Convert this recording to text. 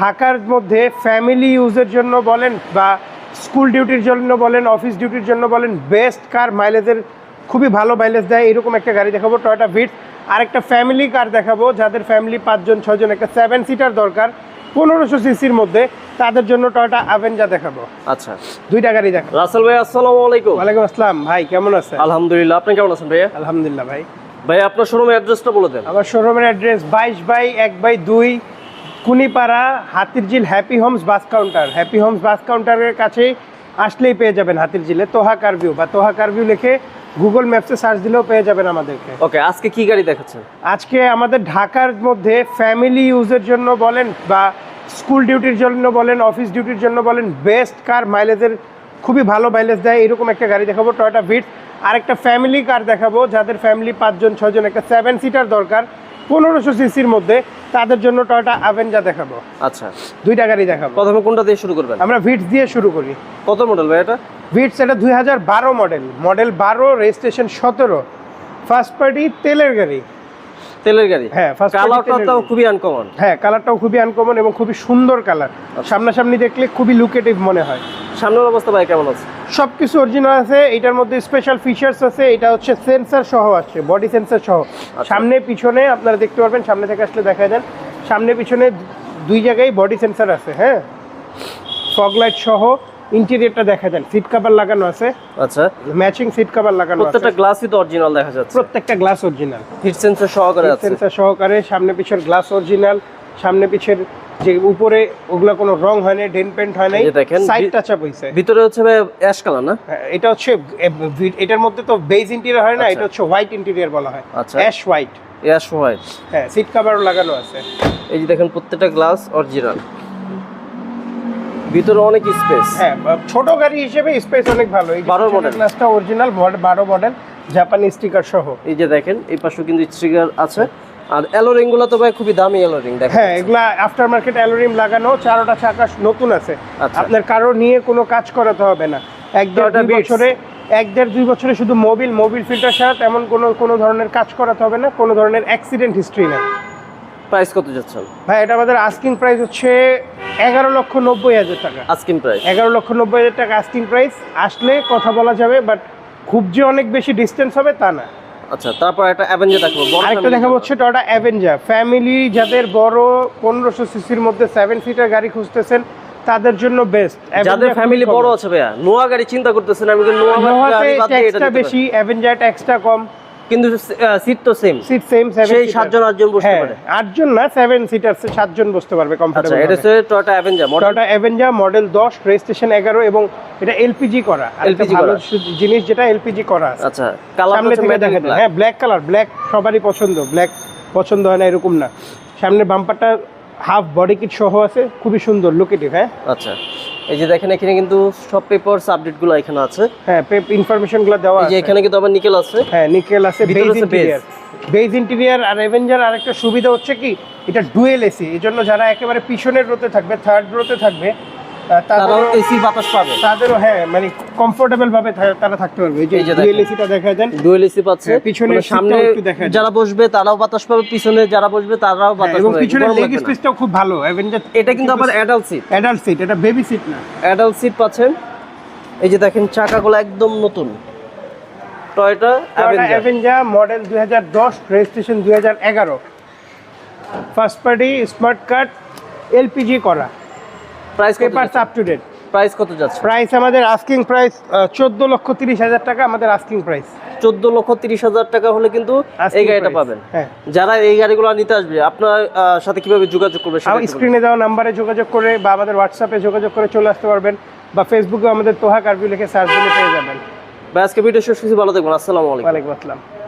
ঢাকার মধ্যে ফ্যামিলি ইউজের জন্য বলেন বা স্কুল ডিউটির জন্য বলেন অফিস ডিউটির জন্য বলেন বেস্ট কার মাইলেজের খুবই ভালো মাইলেজ দেয়। এরকম একটা গাড়ি দেখাবো টয়টা ভিট আর একটা ফ্যামিলি কার দেখাবো যাদের ফ্যামিলি পাঁচজন ছজন একটা সেভেন সিটার দরকার পনেরোশো সিসির মধ্যে। তাদের জন্য টয়টা অ্যাভেঞ্জা দেখাবো। আচ্ছা। দুইটা গাড়ি দেখাবো। রাসেল ভাই আসসালামু আলাইকুম। ওয়ালাইকুম আসসালাম। ভাই কেমন আছেন? আলহামদুলিল্লাহ আপনি কেমন আছেন ভাইয়া? আলহামদুলিল্লাহ ভাই। ভাই আপনার শোরুমের অ্যাড্রেসটা বলে দেন। আমার শোরুমের অ্যাড্রেস বাইশ বাই এক বাই দুই Kunipara Hatirjheel happy homes bus counter happy homes bus কাউন্টারের কাছেই আসলেই পেয়ে যাবেন হাতিরঝিলে তোহা কারভিউ বা তোহা কারভিউ লিখে গুগল ম্যাপসে সার্চ দিলেও পেয়ে যাবেন আমাদেরকে। ওকে আজকে কি গাড়ি দেখাচ্ছেন? আজকে আমাদের ঢাকার মধ্যে ফ্যামিলি ইউজের জন্য বলেন বা স্কুল ডিউটির জন্য বলেন অফিস ডিউটির জন্য বলেন বেস্ট কার মাইলেজের খুবই ভালো মাইলেজ দেয়। এরকম একটা গাড়ি দেখাবো টয়টা ভিট আর একটা ফ্যামিলি কার দেখাবো যাদের ফ্যামিলি পাঁচজন ছজন একটা সেভেন সিটার দরকার। পনেরোশো সিসির মধ্যে তাদের জন্য টয়টা অ্যাভেঞ্জা দেখাবো। আচ্ছা। দুইটা গাড়ি দেখাবো। প্রথমে কোনটা দিয়ে শুরু করবেন? আমরা ভিটস দিয়ে শুরু করি। কত মডেল ভাই এটা? ভিটস এটা দুই হাজার বারো মডেল মডেল বারো রেজিস্ট্রেশন সতেরো। ফার্স্ট পার্টি তেলের গাড়ি। তেলের গাড়ি? হ্যাঁ। খুবই আনকমন হ্যাঁ কালারটাও খুবই আনকমন এবং খুবই সুন্দর কালার সামনাসামনি দেখলে খুবই লুকেটিভ মনে হয়। সামনের অবস্থা ভাই কেমন আছে? সব কিছু অরিজিনাল আছে এটার মধ্যে স্পেশাল ফিচার্স আছে এটা হচ্ছে সেন্সার সহ আসছে বডি সেন্সার সহ। সামনে পিছনে আপনারা দেখতে পারবেন সামনে থেকে আসলে দেখা দেন। সামনে পিছনে দুই জায়গায় বডি সেন্সার আছে হ্যাঁ? ফগ লাইট সহ ইন্টেরিয়রটা দেখা যান সিট কভার লাগানো আছে। আচ্ছা। ম্যাচিং সিট কভার লাগানো আছে। প্রত্যেকটা গ্লাসই তো অরিজিনাল দেখা যাচ্ছে। প্রত্যেকটা গ্লাস অরিজিনাল হিট সেন্সর সহকারে আছে। সেন্সার সহকারে সামনে পিছের গ্লাস অরিজিনাল সামনে পিছের যে উপরে ওগুলা কোনো রং হয় না ডেন পেন্ট হয় নাই যে দেখেন, সাইড টাচ আপ হইছে। ভিতরে হচ্ছে অ্যাশ কালার না? হ্যাঁ, এটা হচ্ছে এটার মধ্যে তো বেজ ইন্টেরিয়র হয় না আচ্ছা। এটা হচ্ছে হোয়াইট ইন্টেরিয়র বলা হয়। আচ্ছা। অ্যাশ হোয়াইট অ্যাশ হোয়াইট হ্যাঁ সিট কভারও লাগানো আছে। এই যে দেখেন প্রত্যেকটা গ্লাস অরিজিনাল ভিতরে অনেক স্পেস হ্যাঁ ছোট গাড়ি হিসেবে স্পেস অনেক ভালো। এই 12 model। গ্লাসটা অরিজিনাল বারো মডেল জাপানি স্টিকার সহ। এই যে দেখেন এই পাশে কিন্তু স্ট্রিকার আছে। আর অ্যালোরিংগুলো তো ভাই খুবই দামি অ্যালোরিং দেখেন হ্যাঁ এগুলা আফটার মার্কেট অ্যালোরিম লাগানো চারোটা চাকা নতুন আছে। আচ্ছা। আপনার কারও নিয়ে কোনো কাজ করাতে হবে না। এক দেড়। বছরে এক দেড় দুই বছরে শুধু মোবিল মোবিল ফিল্টার সাথে তেমন কোনো কোনো ধরনের কাজ করাতে হবে না কোনো ধরনের অ্যাক্সিডেন্ট হিস্ট্রি না প্রাইস কত যাচ্ছেন? ভাই এটা আমাদের আস্কিং প্রাইস হচ্ছে এগারো লক্ষ নব্বই হাজার টাকা। আস্কিং প্রাইস এগারো লক্ষ নব্বই হাজার টাকা আস্কিং প্রাইস আসলে কথা বলা যাবে বাট খুব যে অনেক বেশি ডিস্টেন্স হবে তা না। আচ্ছা তারপর একটা অ্যাভেঞ্জার দেখাবো আরেকটা দেখাবো দেখা হচ্ছে টয়টা অ্যাভেঞ্জার ফ্যামিলি যাদের বড় পনেরোশো সিসির মধ্যে সেভেন সিটার গাড়ি খুঁজতেছেন তাদের জন্য বেস্ট যাদের ফ্যামিলি বড় আছে ভাইয়া নোয়া গাড়ি চিন্তা করতেছেন আমি নোয়া গাড়ি পারি। বেশি অ্যাভেঞ্জার এক্সট্রা কম। কিন্তু সিট তো সেম সিট সেম সেভেন সেই সাতজন আটজন বসতে পারে। আটজন না সেভেন সিটার সাতজন বসতে পারবে আচ্ছা কমফোর্টেবল এটা হচ্ছে Toyota Avanza model Toyota Avanza model দশ রেজিস্ট্রেশন এগারো এবং এটা এলপিজি করা। LPG ভালো জিনিস যেটা এলপিজি করা আছে। আচ্ছা কালার সামনে থেকে দেখা যায় হ্যাঁ ব্ল্যাক কালার ব্ল্যাক সবারই পছন্দ ব্ল্যাক পছন্দ হয় না এরকম না। সামনে বাম্পারটা হাফ বডি কিট সহ আছে খুবই সুন্দর লুকেটিভ হ্যাঁ? আচ্ছা। এই যে দেখেন এখানে কিন্তু সব পেপারস আপডেটগুলো এখানে আছে। হ্যাঁ ইনফরমেশনগুলো দেওয়া আছে। এখানে কিন্তু আবার নিকেল আছে। হ্যাঁ নিকেল আছে বেজ ইন্টেরিয়র বেজ ইন্টেরিয়ার আর অ্যাভেঞ্জার আরেকটা সুবিধা হচ্ছে কি এটা ডুয়েল এসি এজন্য জন্য যারা একেবারে পিছনের রোতে থাকবে থার্ড রোতে থাকবে তারাও এসি বাতাস পাবে। তাদেরও হ্যাঁ মানে কমফোর্টেবল ভাবে তারা থাকতে পারবে। এই যে ডুয়েল এসিটা দেখা দেন। ডুয়েল এসি পাচ্ছে। হ্যাঁ, পিছনের মানে সামনে যারা বসবে তারাও বাতাস পাবে। পিছনে যারা বসবে তারাও বাতাস হ্যাঁ, এবং পাবে। পিছনের গরম লেগ স্পেসটাও খুব ভালো। অ্যাভেঞ্জার এটা কিন্তু আবার অ্যাডাল্ট সিট অ্যাডাল্ট সিট এটা বেবি সিট না। অ্যাডাল্ট সিট পাচ্ছেন। এই যে দেখেন চাকাগুলো একদম নতুন। টয়োটা অ্যাভেঞ্জার মডেল দুই হাজার দশ রেজিস্ট্রেশন দুই হাজার এগারো। First party smart card LPG করা। প্রাইস কত papers up to date price কত যাচ্ছে? প্রাইস আমাদের আস্কিং প্রাইস চোদ্দ লক্ষ তিরিশ হাজার টাকা আমাদের আস্কিং প্রাইস চোদ্দ লক্ষ তিরিশ হাজার টাকা হলে কিন্তু এই গাড়িটা পাবেন। হ্যাঁ। যারা এই গাড়িগুলো নিতে আসবে আপনার সাথে কীভাবে যোগাযোগ করবে। স্ক্রিনে দেওয়া নাম্বারে যোগাযোগ করে বা আমাদের হোয়াটসঅ্যাপে যোগাযোগ করে চলে আসতে পারবেন বা ফেসবুকে আমাদের তোহা কার্ভিউ লিখে সার্চ দিলে পেয়ে যাবেন। আজকে ভিডিও শেষ কিছু ভালো দেখবেন আসসালামু আলাইকুম। ওয়ালাইকুম আসসালাম।